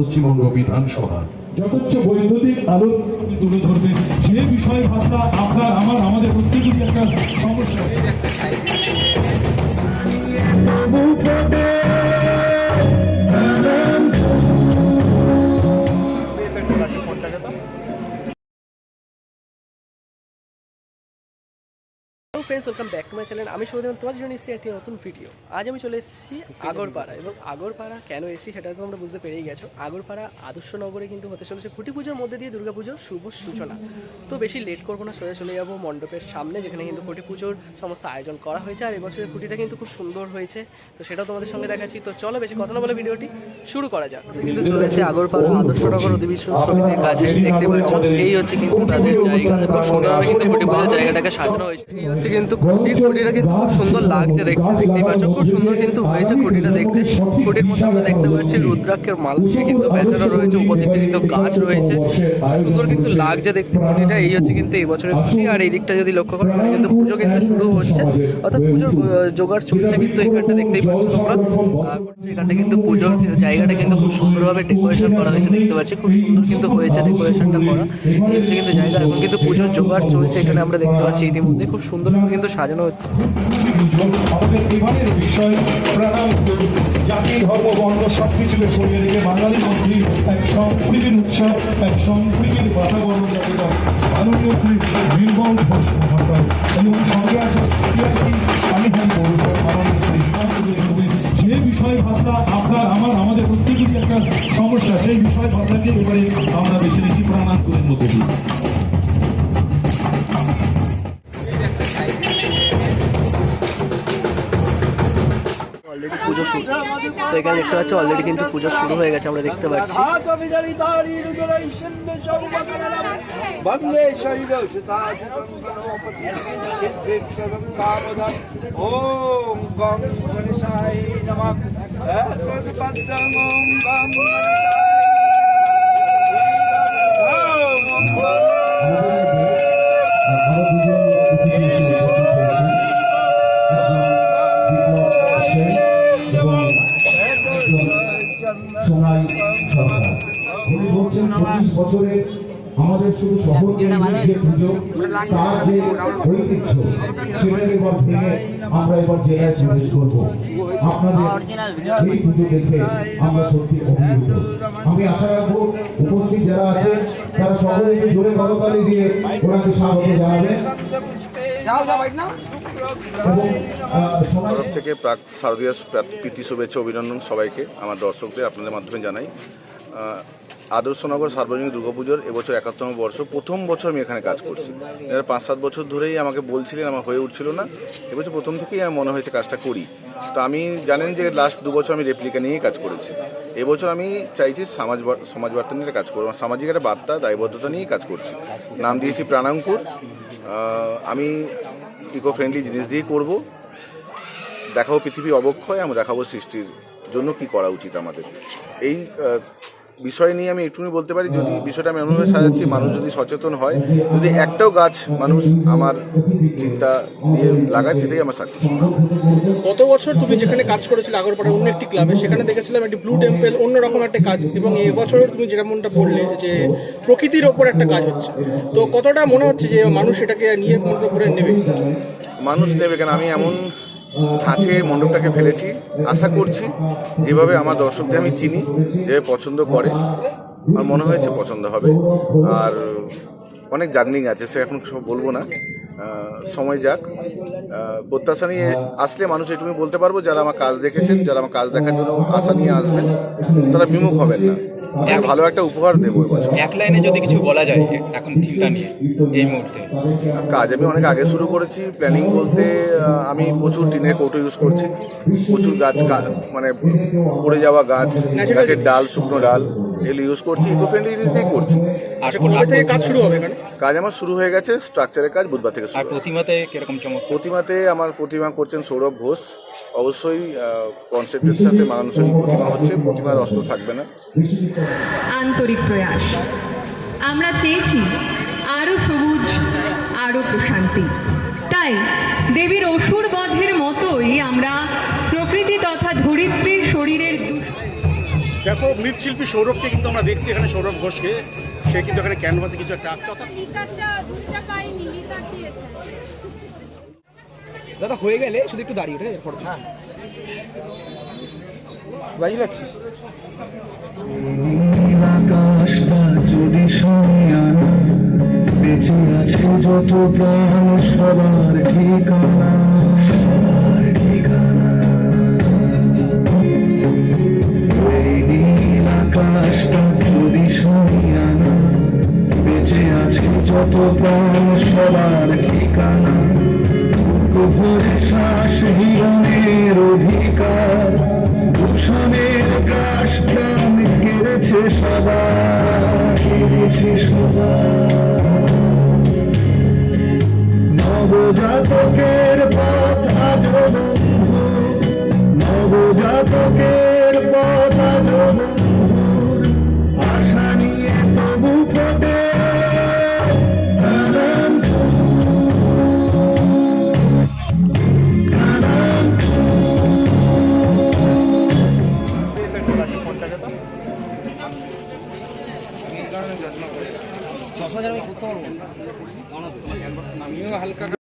পশ্চিমবঙ্গ বিধানসভা। যথেচ্ছ বৈদ্যুতিক আলো তুলে ধরবে। সে বিষয়ে ভাষা আপনার, আমার, আমাদের প্রত্যেকের একটা সমস্যা। Friends welcome back to my channel আমি সৌদিন তোমার জন্য এসেছি একটি নতুন ভিডিও আজ আমি চলে এসেছি আগরপাড়া। এবং আগরপাড়া কেন এসেছি সেটা তো তোমরা বুঝতে পেরেই গেছো। আগরপাড়া আদর্শনগরে কিন্তু হতে চলেছে খুঁটি পুজোর মধ্যে দিয়ে দুর্গাপুজোর শুভ সূচনা। তো বেশি লেট করব না সোজা চলে যাব মণ্ডপের সামনে যেখানে কিন্তু খুঁটি পুজোর সমস্ত আয়োজন করা হয়েছে। আর এবছরের খুঁটিটা কিন্তু খুব সুন্দর হয়েছে। তো সেটাও তোমাদের সঙ্গে দেখাচ্ছি। তো চলো বেশি কথা না বলে ভিডিওটি শুরু করা যাক। কিন্তু চলে এসেছে আগরপাড়া আদর্শনগর অধিবেশন সমিতির কাছে। দেখতে পাচ্ছ এই হচ্ছে কিন্তু তাদের জায়গা। খুব সুন্দরভাবে কিন্তু খুঁটি পুজোর জায়গাটাকে সাজানো হয়েছে। এই হচ্ছে কিন্তু খুঁটি খুঁটিটা কিন্তু খুব সুন্দর লাগছে দেখতে দেখতেই পাচ্ছ খুব সুন্দর কিন্তু হয়েছে খুঁটিটা দেখতে। খুঁটির মধ্যে আমরা দেখতে পাচ্ছি রুদ্রাক্ষের মাল কিন্তু বেচানো রয়েছে উপর দিকটা কিন্তু গাছ রয়েছে। সুন্দর কিন্তু লাগছে দেখতে। খুঁটিটা এই হচ্ছে কিন্তু এই বছরের খুঁটি। আর এই দিকটা যদি লক্ষ্য করো কিন্তু পুজো কিন্তু শুরু হচ্ছে। অর্থাৎ পুজোর জোগাড় চলছে কিন্তু এখানটা দেখতেই পাচ্ছ তোমরা। এখানটা কিন্তু পুজোর জায়গাটা কিন্তু খুব সুন্দরভাবে ডেকোরেশন করা হয়েছে দেখতে পাচ্ছি। খুব সুন্দর কিন্তু হয়েছে ডেকোরেশনটা করা। এই হচ্ছে কিন্তু জায়গা এখন কিন্তু পুজোর জোগাড় চলছে এখানে আমরা দেখতে পাচ্ছি ইতিমধ্যে। খুব সুন্দরভাবে কিন্তু সাজানো হচ্ছে আমাদের বিষয় রেখে বাঙালি এক। যে বিষয় আপনার আমার আমাদের প্রত্যেকেরই একটা সমস্যা সেই বিষয় ভাবনাকে এবারে আমরা বেছে নিচ্ছি মধ্যে তো এখানে দেখতে পাচ্ছি অলরেডি কিন্তু পুজো শুরু হয়ে গেছে আমরা দেখতে পাচ্ছি বন্দে শৈল ওম গং গণেশায় নমঃ পদ্মং ওম গং সোনাই সরকার। উনি বলছেন পঁচিশ বছরে আমাদের শুধু শহর যে পুজো, তার যে ঐতিহ্য সেটাকে এবার ভেঙে আমরা এবার জেলায় প্রবেশ করব। আপনাদের এই পুজো দেখে আমরা সত্যি অভিভূত। আমি আশা রাখব উপস্থিত যারা আছে, তারা সকলে জোরে করতালি দিয়ে ওনাকে স্বাগত জানাবেন। তরফ থেকে প্রাক শারদীয় প্রা- প্রীতি শুভেচ্ছা অভিনন্দন সবাইকে, আমার দর্শকদের আপনাদের মাধ্যমে জানাই। আদর্শনগর সার্বজনীন দুর্গাপুজোর এবছর একাত্তম বর্ষ, প্রথম বছর আমি এখানে কাজ করছি। এর পাঁচ সাত বছর ধরেই আমাকে বলছিলেন, আমার হয়ে উঠছিল না। এবছর প্রথম থেকেই আমার মনে হয়েছে কাজটা করি। তো আমি জানেন যে লাস্ট দু বছর আমি রেপ্লিকা নিয়েই কাজ করেছি। এবছর আমি চাইছি সমাজ সমাজ বার্তা নিয়ে কাজ করব। সামাজিক একটা বার্তা, দায়বদ্ধতা নিয়েই কাজ করছি। নাম দিয়েছি প্রাণাঙ্কুর। আমি ইকো ফ্রেন্ডলি জিনিস দিয়েই করব। দেখাবো পৃথিবী অবক্ষয়, আমরা দেখাবো সৃষ্টির জন্য কি করা উচিত আমাদের। এই বিষয় নিয়ে আমি একটুখানি বলতে পারি যদি বিষয়টা আমি এমনভাবে সাজাচ্ছি মানুষ যদি সচেতন হয় যদি একটাও গাছ মানুষ আমার চিন্তা দিয়ে লাগায় সেটাই আমার সাকসেস গত বছর তুমি যেখানে কাজ করেছিলে আগরপাড়ার অন্য একটি ক্লাবে সেখানে দেখেছিলাম একটি ব্লু টেম্পল অন্যরকম একটা কাজ এবং এবছর তুমি যেমনটা বললে যে প্রকৃতির ওপর একটা কাজ হচ্ছে। তো কতটা মনে হচ্ছে যে মানুষ এটাকে নিয়ে মতো করে নেবে? মানুষ নেবে কেন? আমি এমন ধাঁচে মণ্ডপটাকে ফেলেছি। আশা করছি যেভাবে আমার দর্শকদের আমি চিনি, যে পছন্দ করে, আমার মনে হয়েছে পছন্দ হবে। আর অনেক জার্নিং আছে, সে এখন সব বলব না। সময় যাক। প্রত্যাশা নিয়ে আসলে মানুষ এটুকু বলতে পারব যারা আমার কাজ দেখেছেন যারা আমার কাজ দেখার জন্য আশা নিয়ে আসবেন তারা বিমুখ হবেন না। ভালো একটা উপহার দেবো এবছর এক লাইনে যদি কিছু বলা যায় এখন থিমটা নিয়ে এই মুহূর্তে। কাজ আমি অনেক আগে শুরু করেছি প্ল্যানিং বলতে আমি প্রচুর টিনের কৌটো ইউজ করছি। প্রচুর গাছ মানে পড়ে যাওয়া গাছ গাছের ডাল শুকনো ডাল। এগুলো ইউজ করছি ইকো ফ্রেন্ডলি জিনিস দিয়ে করছি। আর কবে থেকে কাজ শুরু হবে এখানে? কাজ আমার শুরু হয়ে গেছে স্ট্রাকচারের কাজ বুধবার থেকে শুরু হবে। প্রতিমাতে কীরকম চমক প্রতিমাতে আমার প্রতিমা করছেন সৌরভ ঘোষ। অবশ্যই কনসেপ্টের সাথে মানুষের প্রতিমা হচ্ছে প্রতিমার অস্ত্র থাকবে না। আন্তরিক প্রয়াস। আমরা চেয়েছি আরও সবুজ আরও প্রশান্তি। তাই দেবীর অসুর বধের মতোই আমরা প্রকৃতি তথা দু- দেখো মৃৎশিল্পী সৌরভকে কিন্তু আমরা দেখছি এখানে সৌরভ ঘোষকে। সে কিন্তু এখানে ক্যানভাসে কিছু একটা আঁকছে দাদা হয়ে গেলে শুধু একটু দাঁড়িয়ে ঠিক আছে ফটো হ্যাঁ। বাজি লাগছিস? আকাশটা যদি বেঁচে আছে যত প্রাণ সবার ঠিকানা। যত প্রাণ সবার ঠিকানা? শ্বাস জীবনের অধিকার, দূষণের গ্রাস প্রাণ কেড়েছে সবার কেড়েছে সবার। নবজাতকের পথ আজ নবজাতকের আমিও হালকা